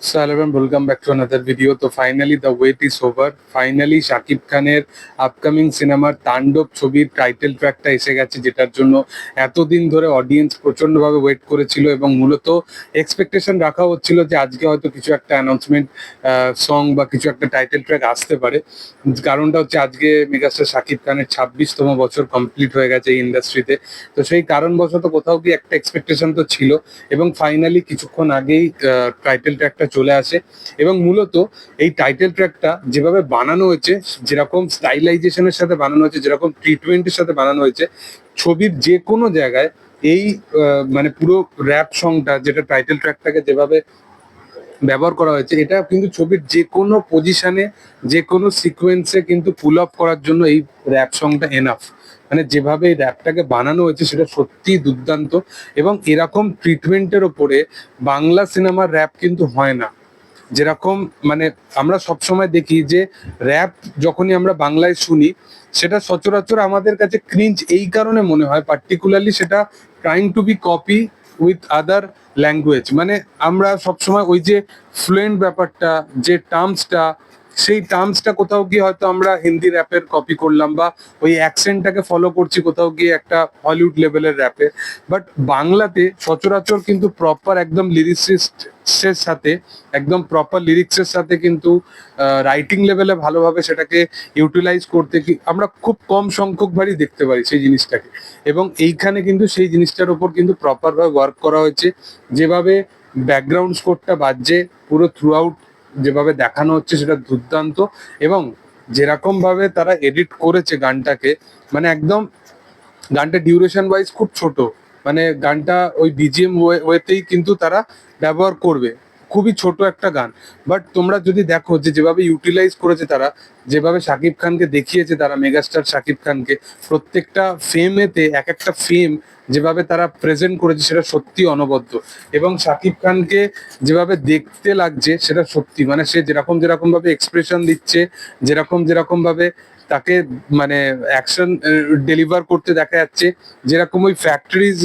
Hello and welcome back to another video. তো finally the wait is over finally Shakib খানের upcoming সিনেমার তাণ্ডব ছবির টাইটেল ট্র্যাকটা এসে গেছে, যেটার জন্য এতদিন ধরে অডিয়েন্স প্রচন্ডভাবে ওয়েট করেছিল এবং মূলত এক্সপেকটেশন রাখা হচ্ছিল যে আজকে হয়তো কিছু একটা অ্যানাউন্সমেন্ট সং বা কিছু একটা টাইটেল ট্র্যাক আসতে পারে। কারণটা হচ্ছে আজকে মেগাস্টার শাকিব খানের ছাব্বিশতম বছর কমপ্লিট হয়ে গেছে এই ইন্ডাস্ট্রিতে তো সেই কারণবশত কোথাও কি একটা এক্সপেকটেশন তো ছিল এবং ফাইনালি কিছুক্ষণ আগেই টাইটেল ট্র্যাকটা চলে আসে এবং মূলত এই টাইটেল ট্র্যাকটা যেভাবে বানানো হয়েছে, যেরকম স্টাইলাইজেশনের সাথে বানানো হয়েছে, যেরকম ট্রিটমেন্টের সাথে বানানো হয়েছে, ছবির যে কোনো জায়গায় এই মানে পুরো র্যাপ সংটা যেটা টাইটেল ট্র্যাকটাকে যেভাবে ব্যবহার করা হয়েছে। এটা কিন্তু ছবির যে কোনো পজিশনে যে কোনো সিকোয়েন্সে কিন্তু পুল আপ করার জন্য এই র্যাপ সংটা এনাফ মানে যেভাবে এই র্যাপটাকে বানানো হয়েছে, সেটা সত্যি দুর্দান্ত এবং এরকম ট্রিটমেন্টের ওপরে বাংলা সিনেমার র্যাপ কিন্তু হয় না। যেরকম মানে আমরা সবসময় দেখি যে র্যাপ যখনই আমরা বাংলায় শুনি, সেটা সচরাচর আমাদের কাছে ক্রিঞ্চ এই কারণে মনে হয় পার্টিকুলারলি সেটা trying to be copy with other language মানে আমরা সবসময় ওই যে ফ্লুয়েন্ট ব্যাপারটা, যে টার্মসটা সেই টার্মসটা কোথাও গিয়ে হয়তো আমরা হিন্দি র্যাপের কপি করলাম বা ওই অ্যাকসেন্টটাকে ফলো করছি কোথাও গিয়ে একটা হলিউড লেভেলের র্যাপে বাট বাংলাতে সচরাচর কিন্তু প্রপার একদম লিরিক্সিস্টের সাথে, একদম প্রপার লিরিক্সের সাথে কিন্তু রাইটিং লেভেলে ভালোভাবে সেটাকে ইউটিলাইজ করতে কি, আমরা খুব কম সংখ্যক সংখ্যকবারই দেখতে পারি সেই জিনিসটাকে। এবং এইখানে কিন্তু সেই জিনিসটার উপর কিন্তু প্রপারভাবে ওয়ার্ক করা হয়েছে। যেভাবে ব্যাকগ্রাউন্ড স্কোরটা বাজছে, পুরো থ্রু আউট যেভাবে দেখানো হচ্ছে সেটা দুর্দান্ত। এবং যেরকম ভাবে তারা এডিট করেছে গানটাকে মানে একদম গানটা ডিউরেশন ওয়াইজ খুব ছোট। মানে গানটা ওই বিজিএম ওয়েতেই কিন্তু তারা ব্যবহার করবে। খুবই ছোট একটা গান। বাট তোমরা যদি দেখো যে যেভাবে ইউটিলাইজ করেছে তারা, যেভাবে শাকিব খানকে দেখিয়েছে তারা, মেগাস্টার শাকিব খানকে, প্রত্যেকটা ফেমেতে এক একটা ফেম যেভাবে তারা প্রেজেন্ট করেছে সেটা সত্যি অনবদ্য। এবং শাকিব খানকে যেভাবে দেখতে লাগছে সেটা সত্যি। মানে সে যেরকম যেরকম ভাবে এক্সপ্রেশন দিচ্ছে, যেরকম যেরকম ভাবে তাকে মানে অ্যাকশন ডেলিভার করতে দেখা যাচ্ছে। যেরকম ওই ফ্যাক্টরিজ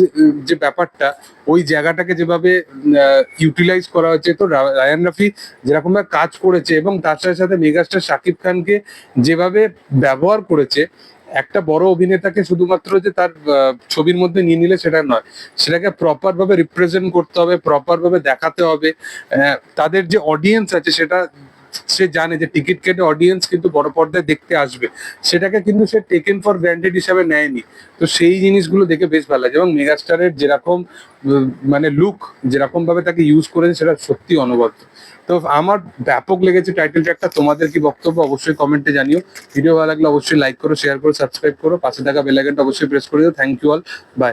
যে ব্যাপারটা, ওই জায়গাটাকে যেভাবে ইউটিলাইজ করা হচ্ছে, তো রায়ান রাফি যেরকম কাজ করেছে এবং তার সাথে সাথে মেগাস্টার শাকিব খানকে যেভাবে ব্যবহার করেছে, একটা বড় অভিনেতাকে শুধুমাত্র যে তার ছবির মধ্যে নিয়ে নিলে সেটা নয়, সেটাকে প্রপার ভাবে রিপ্রেজেন্ট করতে হবে প্রপার ভাবে দেখাতে হবে তাদের যে অডিয়েন্স আছে সেটা সে জানে যে টিকিট কেটে অডিয়েন্স কিন্তু বড় পর্দায় দেখতে আসবে। সেটাকে কিন্তু সে টেকেন ফর গ্র্যান্টেড হিসাবে নেয়নি। তো সেই জিনিসগুলো দেখে বেশ ভালো লাগে এবং মেগাস্টারের যেরকম মানে লুক যেরকম ভাবে তাকে ইউজ করেছে, সেটা সত্যি অনবদ্য। তো আমার ব্যাপক লেগেছে টাইটেল ট্র্যাকটা তোমাদের কি বক্তব্য অবশ্যই কমেন্টে জানিও। ভিডিও ভালো লাগলে অবশ্যই লাইক করো শেয়ার করো সাবস্ক্রাইব করো। পাশে থাকা বেল আইকনটা অবশ্যই প্রেস করে দিও। Thank you all by